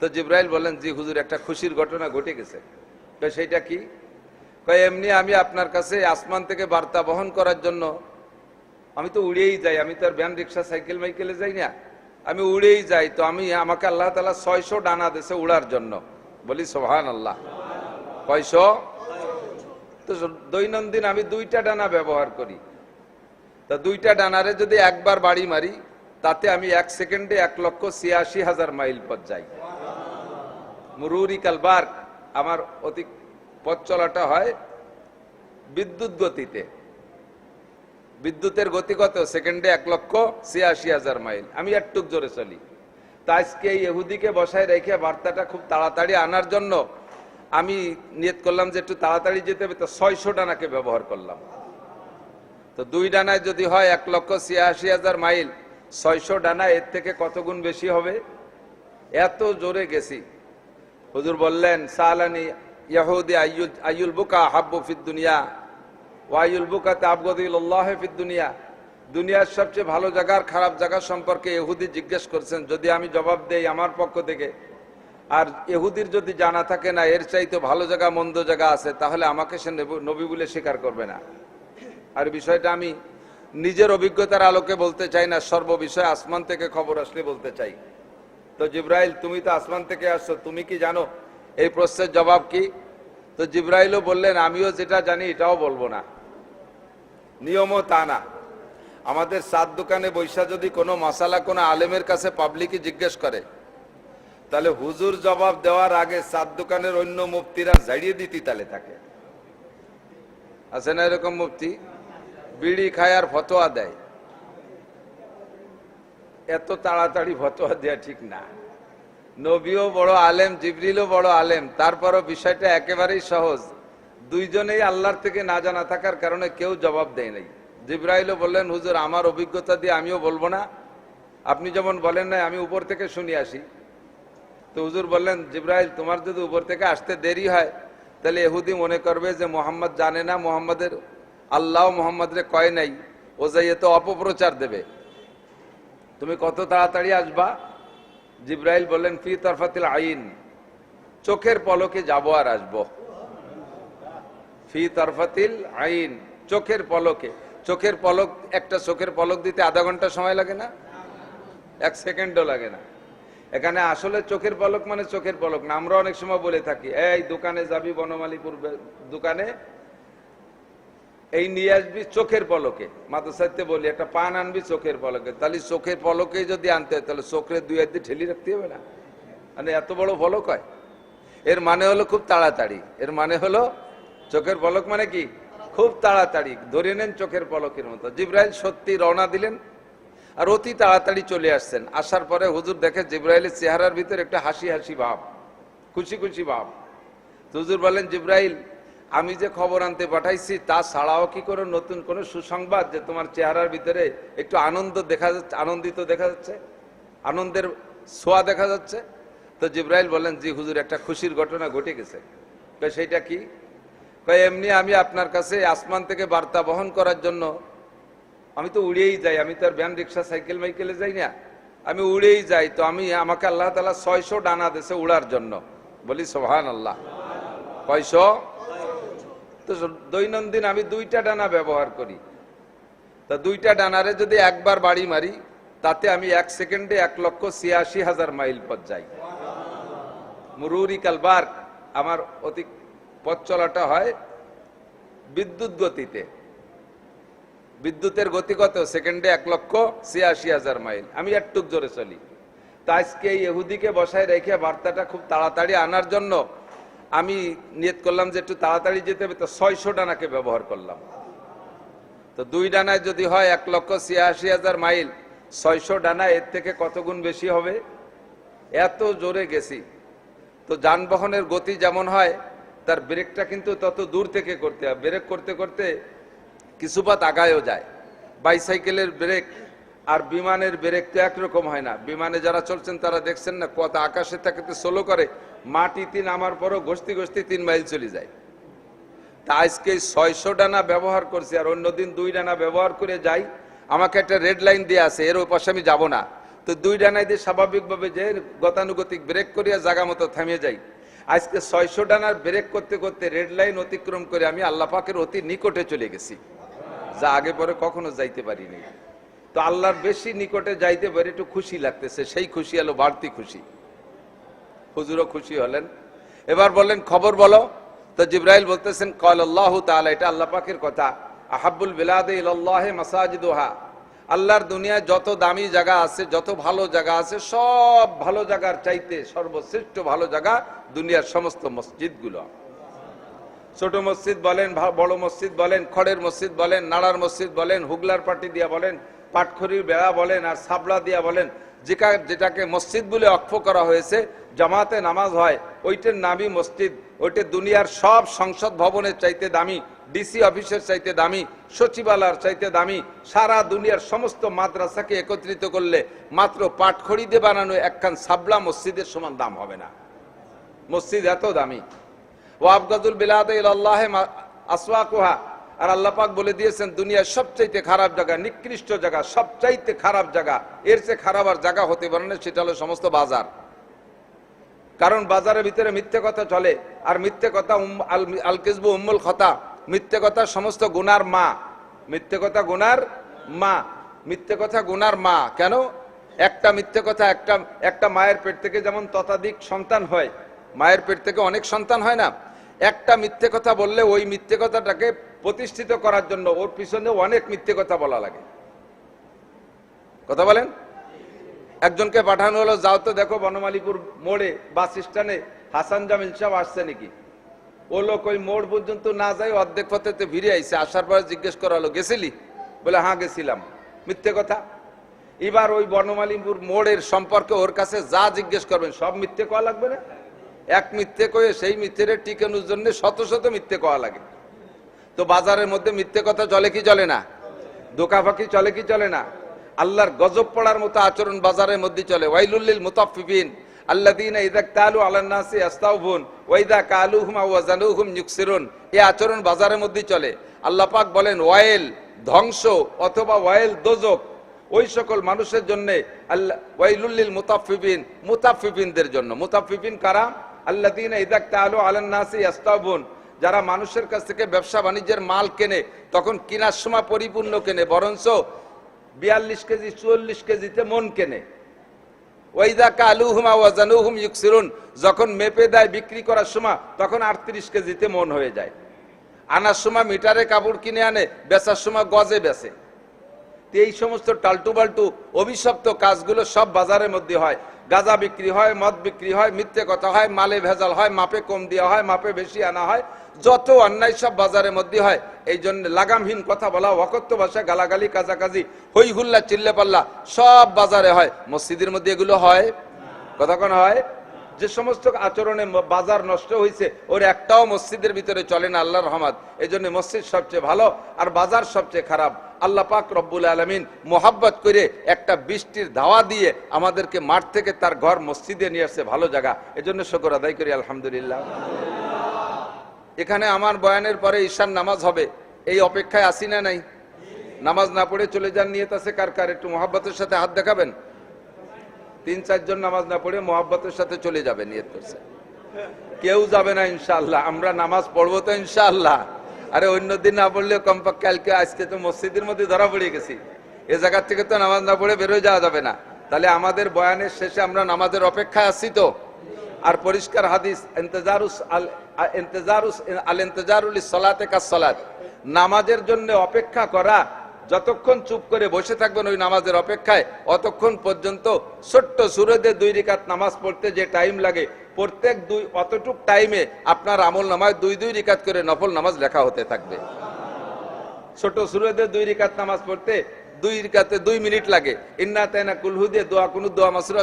তো জিব্রাইল বলেন জি হুজুর, একটা খুশির ঘটনা ঘটে গেছে। তো সেইটা কি? এমনি আমি আপনার কাছে আসমান থেকে বার্তা বহন করার জন্য, আমি তো উড়েই যাই, আমি তো আর ভ্যান, রিক্সা, সাইকেল, মাইকেলে যাই না। আমি উড়েই যাই, তো আমি, আমাকে আল্লাহ তালা ছয়শো ডানা দেশে উড়ার জন্য। বলি সোহান আল্লাহ কয়শো তো দৈনন্দিন আমি দুইটা ডানা ব্যবহার করি। তা দুইটা ডানারে যদি একবার বাড়ি মারি, তাতে আমি এক সেকেন্ডে এক লক্ষ ছিয়াশি হাজার মাইল পথ যাই। মুরুরি কালবার আমার অতি পথ চলাটা হয় বিদ্যুৎ গতিতে। বিদ্যুতের গতি কত? সেকেন্ডে এক লক্ষ ছিয়াশি হাজার মাইল। আমি একটুক জোরে চলি। তা আজকে ইহুদিকে বসায় রেখে বার্তাটা খুব তাড়াতাড়ি আনার জন্য আমি নিয়ত করলাম যে একটু তাড়াতাড়ি যেতে হবে, তো ছয়শো ডানাকে ব্যবহার করলাম। তো দুই ডানায় যদি হয় এক লক্ষ ছিয়াশি হাজার মাইল, ছয়শো ডানা এর থেকে কত গুণ বেশি হবে? এত জোরে গেছি। হুজুর বললেন, সালানি ইয়াহুদি আইয়ুল আইয়ুল বুকা হাব্বু ফিদ দুনিয়া ওয়াইউল বুকাতে আবগদিল্লাহ ফিদ দুনিয়া। দুনিয়ার সবচেয়ে ভালো জায়গার খারাপ জায়গা সম্পর্কে ইহুদি জিজ্ঞেস করছেন, যদি আমি জবাব দেই আমার পক্ষ থেকে? আর ইহুদির যদি জানা থাকে না, এর চাইতে ভালো জায়গা, মন্দ জায়গা আছে, তাহলে আমাকে সে নেব- বলে স্বীকার করবে না। আর বিষয়টা আমি নিজের অভিজ্ঞতার আলোকে বলতে চাই না সর্ব বিষয়ে আসমান থেকে খবর আসলে বলতে চাই। তো জিব্রাইল, তুমি তো আসমান থেকে আসছো, তুমি কি জানো এই প্রশ্নের জবাব কি? তো জিব্রাইলও বললেন, আমিও যেটা জানি, এটাও বলব না। নিয়মও তা না। আমাদের সাত দোকানে বৈশা যদি কোনো মশালা কোনো আলেমের কাছে পাবলিকই জিজ্ঞেস করে, তাহলে হুজুর জবাব দেওয়ার আগে সাত দোকানের অন্য মুফতিরা ঝাড়িয়ে দিতি তাহলে তাকে। আছে না এরকম মুফতি? বিড়ি খায় আর ফতোয়া দেয়। এত তাড়াতাড়ি ফতোয়া দেওয়া ঠিক না। নবীও বড় আলেম, জিবরিলও বড় আলেম, তারপরও বিষয়টা একেবারেই সহজ। দুইজনেই আল্লাহর থেকে না জানা থাকার কারণে কেউ জবাব দেয় নাই। জিব্রাইলও বললেন, হুজুর, আমার অভিজ্ঞতা দিয়ে আমিও বলব না। আপনি যেমন বলেন না আমি উপর থেকে শুনি আসি। তো হুজুর বললেন, জিব্রাইল, তোমার যদি উপর থেকে আসতে দেরি হয়, তাহলে এহুদি মনে করবে যে মোহাম্মদ জানে না, মোহাম্মদের আল্লাহ মোহাম্মদরে কয় নাই ও যাইয়ে তো অপপ্রচার দেবে। তুমি কত তাড়াতাড়ি আসবা? জিব্রাইল বললেন, ফি তরফাতিল আইন, চোখের পলকে যাব আর আসব। ফি তরফাতিল আইন, চোখের পলকে। চোখের পলক, একটা চোখের পলক দিতে আধা ঘণ্টা সময় লাগে না? এক সেকেন্ডও লাগে না। এখানে আসলে চোখের পলক মানে চোখের পলক না। আমরা অনেক সময় বলে থাকি, এই দোকানে যাবি বনমালীপুর দোকানে? এই নিয়ে আসবি চোখের পলকে। মাদ্রাসাতে বলি, একটা পান আনবি চোখের পলকে। তাহলে চোখের পলকে যদি আনতে হয়, তাহলে চোখের দুই হাতে ঠেলি রাখতে হবে না। মানে এত বড় পলক হয়। এর মানে হলো খুব তাড়াতাড়ি। এর মানে হলো চোখের পলক মানে কি? খুব তাড়াতাড়ি। ধরে নেন চোখের পলকের মতো। জিব্রাইল সত্যি রওনা দিলেন আর অতি তাড়াতাড়ি চলে আসছেন। আসার পরে হুজুর দেখে জিব্রাইলের চেহারার ভিতরে একটা হাসি হাসি ভাব, খুশি খুশি ভাব। হুজুর বলেন, জিব্রাইল আমি যে খবর আনতে পাঠাইছি, তা ছাড়াও কি করে নতুন কোনো সুসংবাদ যে তোমার চেহারার ভিতরে একটু আনন্দ দেখা যাচ্ছে, আনন্দিত দেখা যাচ্ছে? আনন্দের ছোঁয়া দেখা যাচ্ছে? তো জিব্রাইল বলেন জি হুজুর, একটা খুশির ঘটনা ঘটে গেছে। কয়, সেইটা কি? কয়, এমনি আমি আপনার কাছে আসমান থেকে বার্তা বহন করার জন্য, আমি তো উড়েই যাই, আমি তো আর ব্যান রিক্সা, সাইকেল, মাইকেলে যাই না। আমি উড়েই যাই, তো আমি, আমাকে আল্লাহ তালা ছয়শো ডানা দেশে উড়ার জন্য। বলি সোহান আল্লাহ কয়শো? তো দৈনন্দিন আমি দুইটা ডানা ব্যবহার করি। তা দুইটা ডানারে যদি একবার বাড়ি মারি, তাতে আমি এক সেকেন্ডে এক লক্ষ ছিয়াশি হাজার মাইল পথ যাই। মুরুরি কালবার আমার অতি পথ চলাটা হয় বিদ্যুৎ গতিতে। বিদ্যুতের গতি কত? সেকেন্ডে এক লক্ষ ছিয়াশি হাজার মাইল। আমি একটুক জোরে চলি। তা আজকে ইহুদিকে বসায় রেখে বার্তাটা খুব তাড়াতাড়ি আনার জন্য আমি নিয়ত করলাম যে একটু তাড়াতাড়ি যেতে হবে, তো ছয়শো ডানাকে ব্যবহার করলাম। তো দুই ডানায় যদি হয় এক লক্ষ ছিয়াশি হাজার মাইল, ছয়শো ডানা এর থেকে কত গুণ বেশি হবে? এত জোরে গেছি। তো যানবাহনের গতি যেমন হয়, তার ব্রেকটা কিন্তু তত দূর থেকে করতে হয়। ব্রেক করতে করতে কিছু পথ আগায়ও যায়। বাইসাইকেলের ব্রেক আর বিমানের ব্রেক তো একরকম হয় না। বিমানে যারা চলছেন, তারা দেখছেন না কত আকাশে থাকতে সোলো করে। মাটিতে নামার পরও ঘষতে ঘষতে তিন মাইল চলে যায়। তা আজকে ছয়শো ডানা ব্যবহার করছি আর অন্যদিন দুই ডানা ব্যবহার করে যাই। আমাকে একটা রেড লাইন দিয়ে আছে, এর ওই পাশে আমি যাব না। তো দুই ডানায় দিয়ে স্বাভাবিকভাবে যে গতানুগতিক ব্রেক করিয়া জাগা মতো থামিয়ে যাই। আজকে ছয়শো ডানার ব্রেক করতে করতে রেড লাইন অতিক্রম করে আমি আল্লাহ পাকের অতি নিকটে চলে গেছি। যা আগে পরে কখনো যাইতে পারিনি। তো আল্লাহর বেশি নিকটে যাইতে পারে একটু খুশি লাগতেছে, সেই খুশি হলো বাড়তি খুশি। হুজুরও খুশি হলেন। এবার বললেন, খবর বলো। তো জিব্রাইল বলতেছেন, কল আল্লাহ তাআলা, এটা আল্লাহ পাকের কথা। আহাবুল বিলাদে ইলাল্লাহে মাসাজিদুহা, আল্লাহর দুনিয়ায় যত দামি জায়গা আছে, যত ভালো জায়গা আছে, সব ভালো জায়গার চাইতে সর্বশ্রেষ্ঠ ভালো জায়গা দুনিয়ার সমস্ত মসজিদগুলো। ছোট মসজিদ বলেন বড় মসজিদ বলেন, খড়ের মসজিদ বলেন, নাড়ার মসজিদ বলেন, হুগলার পাটি দিয়া বলেন পাটখড়ির বেড়া বলেন আর সাবলা দিয়া বলেন যেটা যেটাকে মসজিদ বলে অক্ষ করা হয়েছে, জামাতে নামাজ হয়, ওইটার নামই মসজিদ, ওইটা দুনিয়ার সব সংসদ ভবনের চাইতে দামি ডিসি অফিসের চাইতে দামি, সচিবালয়ের চাইতে দামি, সারা দুনিয়ার সমস্ত মাদ্রাসাকে একত্রিত করলে মাত্র পাটখড়ি দিয়ে বানানো একখান সাবলা মসজিদের সমান দাম হবে না। মসজিদ এত দামি। ও আফগাজুল বিলাদ আল্লাহ আসওয়াকুহা। আর আল্লাহ পাক বলে দিয়েছেন, দুনিয়ার সবচাইতে খারাপ জায়গা, নিকৃষ্ট জায়গা, সবচাইতে খারাপ জায়গা, এর চেয়ে খারাপ আর জায়গা হতে পারে না, সেটা হলো সমস্ত বাজার। কারণ বাজারের ভিতরে মিথ্যে কথা চলে, আর মিথ্যে কথা আল- উম্মুল খতা, মিথ্যে কথা সমস্ত গুনার মা। মিথ্যে কথা গুনার মা। মিথ্যে কথা গুনার মা। কেন? একটা মিথ্যে কথা একটা একটা মায়ের পেট থেকে যেমন ততাধিক সন্তান হয়, মায়ের পেট থেকে অনেক সন্তান হয় না, একটা মিথ্যে কথা বললে ওই মিথ্যে কথাটাকে প্রতিষ্ঠিত করার জন্য ওর পিছনে অনেক মিথ্যে কথা বলা লাগে। কথা বলেন? একজনকে পাঠানো হলো, যাও তো দেখো বনমালীপুর মোড়ে, বাস স্ট্যান্ডে হাসান জামিল সাহেব আসছে নাকি? ও লোক ওই মোড় পর্যন্ত না যাই অর্ধেক পথেতে ফিরে আইসে আসার পরে জিজ্ঞেস করা হলো, গেছিলি? বলে হ্যাঁ গেছিলাম। মিথ্যে কথা? এবার ওই বনমালীপুর মোড়ের সম্পর্কে ওর কাছে যা জিজ্ঞেস করবেন, সব মিথ্যে কওয়া লাগবে না? এক মিথ্যে কয়ে সেই মিথ্যের টিকানোর জন্য শত শত মিথ্যে কওয়া লাগে। তো বাজারের মধ্যে মিথ্যে কথা চলে কি চলে না? দোকাফাকি চলে কি চলে না? আল্লাহর গজব পড়ার মতো আচরণ বাজারের মধ্যে চলে। ওয়াইলুল্লিল মুতাফফিফিন আল্লাযীনা ইযা কালু আলান নাসি আস্তাউফুন ওয়া ইযা কালুহুম ওয়াজানুহুম ইউকসিরুন। এই আচরণ বাজারের মধ্যে চলে। আল্লাহ পাক বলেন, ওয়াইল ধ্বংস অথবা ওয়াইল দোজক। ওই সকল মানুষের জন্য আল্লাহ ওয়াইলুল্লিল মুতাফফিফিন, মুতাফফিফিনদের জন্য। মুতাফফিফিন কারা? আল্লাযীনা ইযা কালু আলান নাসি আস্তাউফুন। যারা মানুষের কাছ থেকে ব্যবসা বাণিজ্যের মাল কেনে, তখন কেনার সময় পরিপূর্ণ কেনে, বরঞ্চ বিয়াল্লিশ কেজি, চুয়াল্লিশ কেজিতে মন কেনে। ওইদা কালুহুমা ওয়াজানুহুম ইকসিরুন যখন মেপে দেয় বিক্রি করার সময়, তখন আটত্রিশ কেজিতে মন হয়ে যায়। আনার সময় মিটারে কাপড় কিনে আনে, বেচার সময় গজে বেচে। এই সমস্ত টালটু বাল্টু অভিশপ্ত কাজগুলো সব বাজারের মধ্যে হয়। গাঁজা বিক্রি হয়, মদ বিক্রি হয়, মিথ্যে কথা হয়, মালে ভেজাল হয়, মাপে কম দেওয়া হয়, মাপে বেশি আনা হয়, যত অন্যায় সব বাজারের মধ্যে হয়। এই জন্য লাগামহীন কথা বলা, অকথ্য ভাষা গালাগালি, কাজাকাজি হই হুল্লা চিল্লে পাল্লা সব বাজারে হয়। মসজিদের মধ্যে এগুলো হয়? কতক্ষণ হয়? যে সমস্ত আচরণে বাজার নষ্ট হয়েছে ওর একটাও মসজিদের ভিতরে চলে না, আল্লাহর রহমত। এই জন্য মসজিদ সবচেয়ে ভালো আর বাজার সবচেয়ে খারাপ। আল্লাহ পাক রব্বুল আলমিন মোহাব্বত করে একটা বৃষ্টির ধাওয়া দিয়ে আমাদেরকে মাঠ থেকে তার ঘর মসজিদে নিয়ে আসছে, ভালো জায়গা। এজন্য শকর আদায় করি, আলহামদুলিল্লাহ। এখানে আমার বয়ানের পরে ঈশান নামাজ হবে। এই অপেক্ষায় আসি না নাই? নামাজ না পড়ে চলে যান নিয়ে তাছে কার কার? একটু মোহাব্বতের সাথে হাত দেখাবেন? তিন, চারজন নামাজ না পড়ে মোহাব্বতের সাথে চলে যাবে, নিয়ত করছে। কেউ যাবে না, ইনশাআল্লাহ। আমরা নামাজ পড়ব তো, ইনশাআল্লাহ। আরে অন্য দিন না পড়লে কমপক্ষে কালকে আজকে তো মসজিদের মধ্যে ধরা পড়ে গেছি। এ জায়গার থেকে তো নামাজ না পড়ে বেরোয় যাওয়া যাবে না। তাহলে আমাদের বয়ানের শেষে আমরা নামাজের অপেক্ষায় আছি তো। আর পরিষ্কার হাদিস ইন্তেজারুস আল ইন্তেজারুস আল ইন্তেজারুল সলাতে কাজ সলাত। নামাজের জন্য অপেক্ষা করা, যতক্ষণ চুপ করে বসে থাকবেন ওই নামাজের অপেক্ষায়, অতক্ষণ পর্যন্ত ছোট্ট সুরদে দুই রিকাত নামাজ পড়তে যে টাইম লাগে প্রত্যেক দুই, অতটুক টাইমে আপনার আমল নামায় দুই দুই রিকাত করে নফল নামাজ লেখা হতে থাকবে। ছোট সুরদে দুই রিকাত নামাজ পড়তে দুই রিকাতে দুই মিনিট লাগে। ইন্না তাইনা কুলহু দিয়ে দোয়া কোনো দোয়া মাসুরা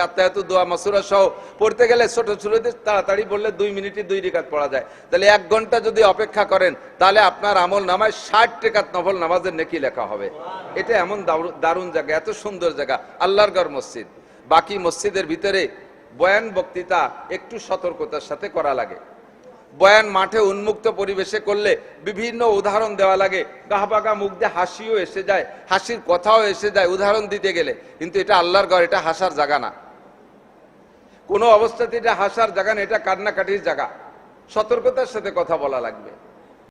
আত্মায়াতু দোয়া মাসুরা সহ পড়তে গেলে ছোট সুরদে তাড়াতাড়ি বললে দুই মিনিটে দুই রিকাত পড়া যায়। তাহলে এক ঘণ্টা যদি অপেক্ষা করেন, তাহলে আপনার আমল নামায় ষাট টেকাত নফল নামাজের নেকি লেখা হবে। এটা এমন দারু- দারুণ জায়গা, এত সুন্দর জায়গা, আল্লাহর গড় মসজিদ। বাকি মসজিদের ভিতরে বয়ান বক্তৃতা একটু সতর্কতার সাথে করা লাগে। বয়ান মাঠে উন্মুক্ত পরিবেশে করলে বিভিন্ন উদাহরণ দেওয়া লাগে। গাহবাগা মুখ দিয়ে হাসিও এসে যায়, হাসির কথাও এসে যায় উদাহরণ দিতে গেলে। কিন্তু এটা আল্লাহর ঘর, এটা হাসার জায়গা না। কোনো অবস্থাতে এটা হাসার জায়গা না, এটা কান্নাকাটির জায়গা। সতর্কতার সাথে কথা বলা লাগবে।